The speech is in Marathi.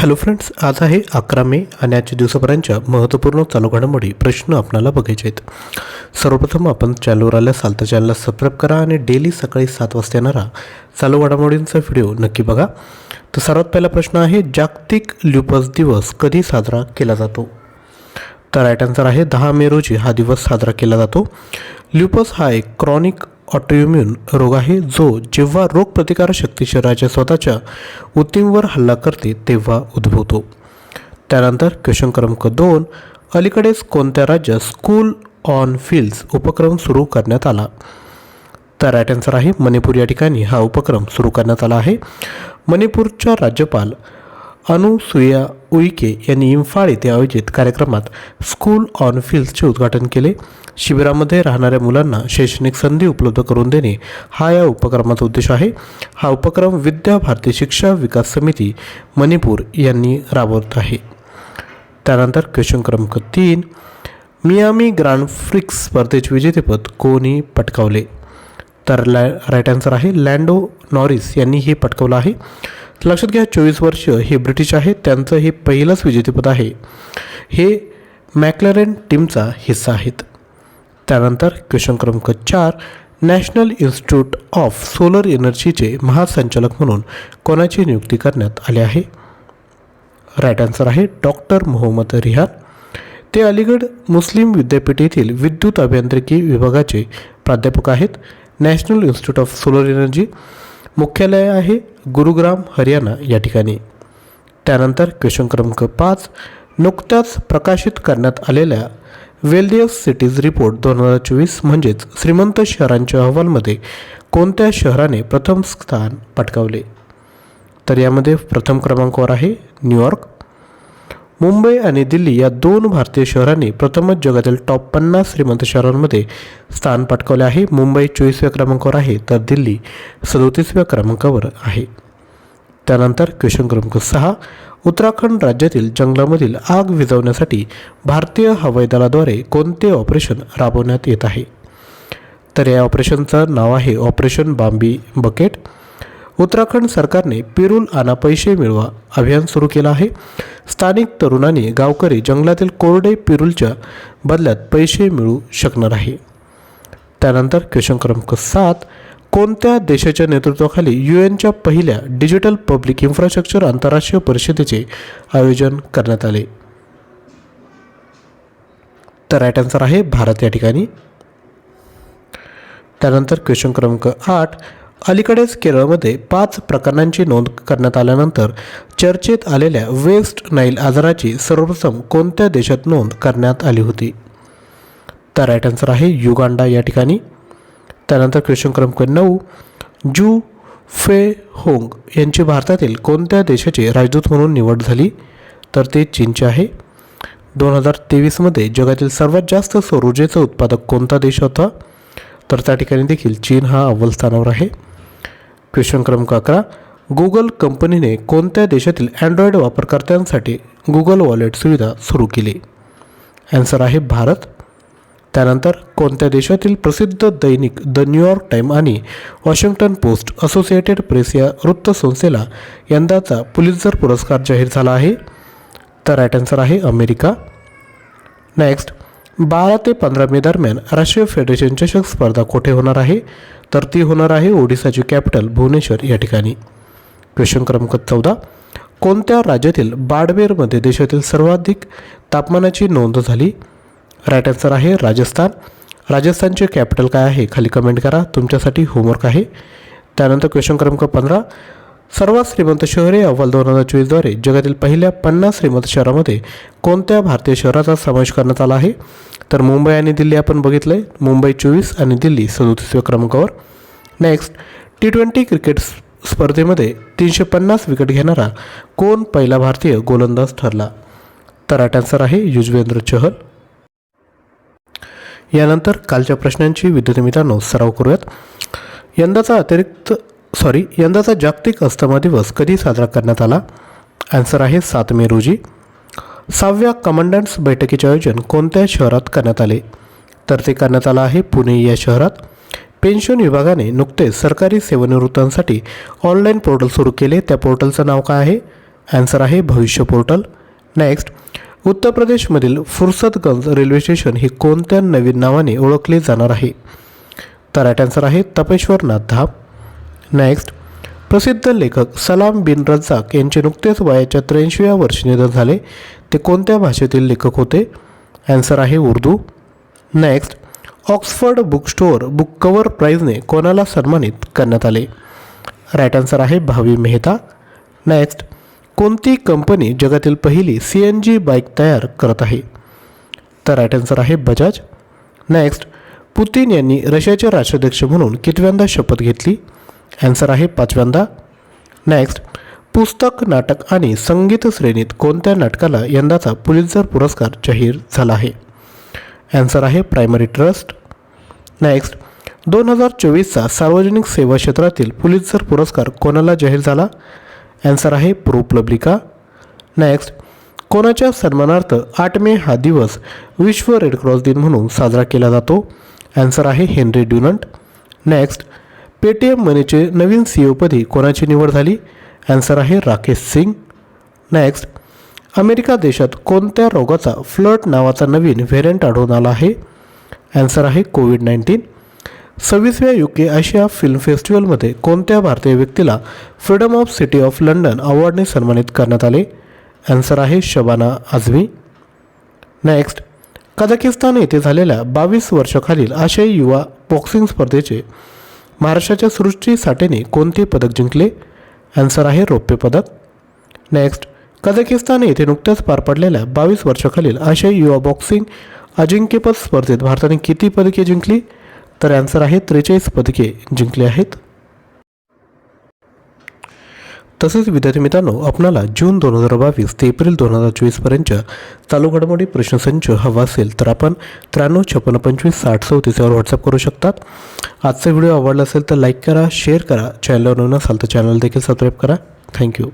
हॅलो फ्रेंड्स आज आहे अकरा मे आणि आजच्या दिवसापर्यंतच्या महत्त्वपूर्ण चालू घडामोडी प्रश्न आपणाला बघायचे आहेत. सर्वप्रथम आपण चॅनलवर आल्या तर चॅनलला सबस्क्राईब करा आणि डेली सकाळी सात वाजता येणारा चालू घडामोडींचा व्हिडिओ नक्की बघा. तर सर्वात पहिला प्रश्न आहे जागतिक ल्युपस दिवस कधी साजरा केला जातो? तर राईट आन्सर आहे दहा मे रोजी हा दिवस साजरा केला जातो. ल्युपस हा एक क्रॉनिक ऑटोइम्युन रोग आहे जो जेव्हा रोगप्रतिकारक शक्ती शरीराच्या स्वतःच्या ऊतींवर हल्ला करते तेव्हा उद्भवतो. त्यानंतर क्वेश्चन क्रमांक दोन अलीकडेच कोणत्या राज्यात स्कूल ऑन फील्ड्स उपक्रम सुरू करण्यात आला? तर राईट आन्सर आहे मणिपूर. या ठिकाणी हा उपक्रम सुरू करण्यात आला आहे. मणिपूरच्या राज्यपाल अनुसुया उईके यांनी इम्फाळ येथे आयोजित कार्यक्रमात स्कूल ऑन फील्ड्सचे उद्घाटन केले. शिबिरामध्ये राहणाऱ्या मुलांना शैक्षणिक संधी उपलब्ध करून देणे हा या उपक्रमाचा उद्देश आहे. हा उपक्रम विद्या भारती शिक्षा विकास समिती मणिपूर यांनी राबवत आहे. त्यानंतर क्वेश्चन क्रमांक तीन. मियामी ग्रँड फ्रिक्स स्पर्धेचे विजेतेपद कोणी पटकावले? तर लॅ राईट आन्सर आहे लँडो नॉरिस यांनी हे पटकवलं आहे. लक्षात घ्या चोवीस वर्ष हे ब्रिटिश आहे त्यांचं हे पहिलंच विजेतेपद आहे. हे मॅक्लॅरेन टीमचा हिस्सा आहेत. त्यानंतर क्वेश्चन क्रमांक चार नॅशनल इन्स्टिट्यूट ऑफ सोलर एनर्जीचे महासंचालक म्हणून कोणाची नियुक्ती करण्यात आली आहे? राईट आन्सर आहे डॉक्टर मोहम्मद रिहान. ते अलीगड मुस्लिम विद्यापीठ येथील विद्युत अभियांत्रिकी विभागाचे प्राध्यापक आहेत. National institute of solar energy मुख्यालय आहे गुरुग्राम हरियाणा या ठिकाणी. त्यानंतर क्वेश्चन क्रमांक पाच नुकत्याच प्रकाशित करण्यात आलेल्या वेल्दियस सिटीज रिपोर्ट दोन हजार चोवीस म्हणजेच श्रीमंत शहरांच्या अहवालमध्ये कोणत्या शहराने प्रथम स्थान पटकावले? तर यामध्ये प्रथम क्रमांकावर आहे न्यूयॉर्क मुंबई आणि दिल्ली या दोन भारतीय शहरांनी प्रथमच जगातील टॉप पन्नास श्रीमंत शहरांमध्ये स्थान पटकावले आहे. मुंबई चोवीसव्या क्रमांकावर आहे तर दिल्ली सदोतीसव्या क्रमांकावर आहे. त्यानंतर क्वेश्चन क्रमांक सहा उत्तराखंड राज्यातील जंगलामधील आग विझवण्यासाठी भारतीय हवाई दलाद्वारे कोणते ऑपरेशन राबवण्यात येत आहे? तर या ऑपरेशनचं नाव आहे ऑपरेशन बांबी बकेट उत्तराखंड सरकारने पिरूल आणा पैसे मिळवा अभियान सुरू केलं आहे. स्थानिक तरुणांनी गावकरी जंगलातील कोरडे पिरूलच्या बदल्यात पैसे मिळू शकणार आहे. त्यानंतर क्वेश्चन क्रमांक सात कोणत्या देशाच्या नेतृत्वाखाली यू एनच्या पहिल्या डिजिटल पब्लिक इन्फ्रास्ट्रक्चर आंतरराष्ट्रीय परिषदेचे आयोजन करण्यात आले? तर राईट आन्सर आहे भारत या ठिकाणी. त्यानंतर क्वेश्चन क्रमांक आठ अलीकडेच केरळमध्ये पाच प्रकरणांची नोंद करण्यात आल्यानंतर चर्चेत आलेल्या वेस्ट नाईल आजाराची सर्वप्रथम कोणत्या देशात नोंद करण्यात आली होती? तर राईट आन्सर आहे युगांडा या ठिकाणी. त्यानंतर क्वेश्चन क्रमांक नऊ जू फे होंग यांची भारतातील कोणत्या देशाची राजदूत म्हणून निवड झाली? तर ते चीनचे आहे. दोन हजार तेवीसमध्ये जगातील सर्वात जास्त सौर ऊर्जेचा उत्पादक कोणता देश होता? तर त्या ठिकाणी देखील चीन हा अव्वल स्थानावर आहे. क्वेश्चन क्रमांक अकरा. गुगल कंपनीने कोणत्या देशातील अँड्रॉइड वापरकर्त्यांसाठी गुगल वॉलेट सुविधा सुरू केली? ॲन्सर आहे भारत. त्यानंतर कोणत्या देशातील प्रसिद्ध दैनिक द न्यूयॉर्क टाईम आणि वॉशिंग्टन पोस्ट असोसिएटेड प्रेस या वृत्तसंस्थेला यंदाचा पुलित्झर पुरस्कार जाहीर झाला आहे? तर राईट आन्सर आहे अमेरिका. नेक्स्ट बारा ते पंधरा मे दरम्यान राष्ट्रीय फेडरेशन चषक स्पर्धा कुठे होणार आहे? तर ती होणार आहे ओडिसाची कॅपिटल भुवनेश्वर या ठिकाणी. क्वेश्चन क्रमांक चौदा. कोणत्या राज्यातील बाडमेरमध्ये देशातील सर्वाधिक तापमानाची नोंद झाली? राईट आन्सर आहे राजस्थान. राजस्थानचे कॅपिटल काय आहे? खाली कमेंट करा. तुमच्यासाठी होमवर्क आहे. त्यानंतर क्वेश्चन क्रमांक पंधरा. सर्वात श्रीमंत शहरे अव्वल दोन हजार चोवीसद्वारे जगातील पहिल्या पन्नास श्रीमंत शहरामध्ये कोणत्या भारतीय शहराचा समावेश करण्यात आला आहे? तर मुंबई आणि दिल्ली आपण बघितलं आहे मुंबई चोवीस आणि दिल्ली सदोतीसव्या क्रमांकावर. नेक्स्ट टी ट्वेंटी क्रिकेट स्पर्धेमध्ये तीनशे पन्नास विकेट घेणारा कोण पहिला भारतीय गोलंदाज ठरला? तर राईट आन्सर आहे युजवेंद्र चहल. यानंतर कालच्या प्रश्नांची विद्यार्थी मित्रांनो सराव करूयात. यंदाचा अतिरिक्त सॉरी यंदाचा जागतिक अस्थमा दिवस कधी साजरा करण्यात आला? ॲन्सर आहे सात मे रोजी. सहाव्या कमांडंट्स बैठकीचे आयोजन कोणत्या शहरात करण्यात आले? तर ते करण्यात आलं आहे पुणे या शहरात. पेन्शन विभागाने नुकतेच सरकारी सेवानिवृत्तांसाठी ऑनलाईन पोर्टल सुरू केले. त्या पोर्टलचं नाव काय आहे? ॲन्सर आहे भविष्य पोर्टल नेक्स्ट उत्तर प्रदेशमधील फुर्सतगंज रेल्वे स्टेशन हे कोणत्या नवीन नावाने ओळखले जाणार आहे? तर ॲट आन्सर आहे तपेश्वरनाथ धाप नेक्स्ट प्रसिद्ध लेखक सलाम बिन रज्जाक यांचे नुकतेच वयाच्या त्र्याऐंशीव्या वर्षी निधन झाले. ते कोणत्या भाषेतील लेखक होते? ॲन्सर आहे Urdu. Next Oxford book store book cover प्राईजने कोणाला सन्मानित करण्यात आले? राईट आन्सर आहे भावी मेहता. नेक्स्ट कोणती कंपनी जगातील पहिली सी एन जी बाईक तयार करत आहे? तर राईट आन्सर आहे बजाज नेक्स्ट पुतीन यांनी रशियाचे राष्ट्राध्यक्ष म्हणून कितव्यांदा शपथ घेतली? ॲन्सर आहे पाचव्यांदा. नेक्स्ट पुस्तक नाटक आणि संगीत श्रेणीत कोणत्या नाटकाला यंदाचा पुलित्झर पुरस्कार जाहीर झाला आहे? ॲन्सर आहे प्रायमरी ट्रस्ट नेक्स्ट दोन हजार चोवीसचा सार्वजनिक सेवा क्षेत्रातील पुलित्झर पुरस्कार कोणाला जाहीर झाला? ॲन्सर आहे प्रोपब्लिका नेक्स्ट कोणाच्या सन्मानार्थ आठ मे हा दिवस विश्व रेडक्रॉस दिन म्हणून साजरा केला जातो? ॲन्सर आहे हेनरी ड्युनंट नेक्स्ट पेटीएम मनीचे नवीन सी पदी कोणाची निवड झाली? ॲन्सर आहे राकेश सिंग. नेक्स्ट अमेरिका देशात कोणत्या रोगाचा फ्लट नावाचा नवीन व्हेरियंट आढळून आला आहे? ॲन्सर आहे कोविड नाईन्टीन. सव्वीसव्या युके आशिया फिल्म फेस्टिवलमध्ये कोणत्या भारतीय व्यक्तीला freedom of city of London अवॉर्डने सन्मानित करण्यात आले? ॲन्सर आहे शबाना आझमी. नेक्स्ट कझाकिस्तान येथे झालेल्या बावीस वर्षाखालील आशियाई युवा बॉक्सिंग स्पर्धेचे महाराष्ट्राच्या सृष्टी साठेने कोणते पदक जिंकले? ॲन्सर आहे रौप्य पदक. नेक्स्ट कझाकिस्तान येथे नुकत्याच पार पडलेल्या बावीस वर्षाखालील आशियाई युवा बॉक्सिंग अजिंक्यपद स्पर्धेत भारताने किती पदके जिंकली? तर ॲन्सर आहे त्रेचाळीस पदके जिंकली आहेत. तसेच विद्यार्थी मित्रांनो आपणाला जून दोन हजार बावीस ते एप्रिल दोन हजार चोवीसपर्यंत चालू घडामोडी प्रश्नसंच हवा असेल तर आपण त्र्याण्णव छप्पन्न पंचवीस साठ चौतीस यावर व्हॉट्सअप करू शकतात. आजचा व्हिडिओ आवडला असेल तर लाईक करा शेअर करा. चॅनलवर नसाल तर चॅनल देखील सबस्क्राईब करा. थँक्यू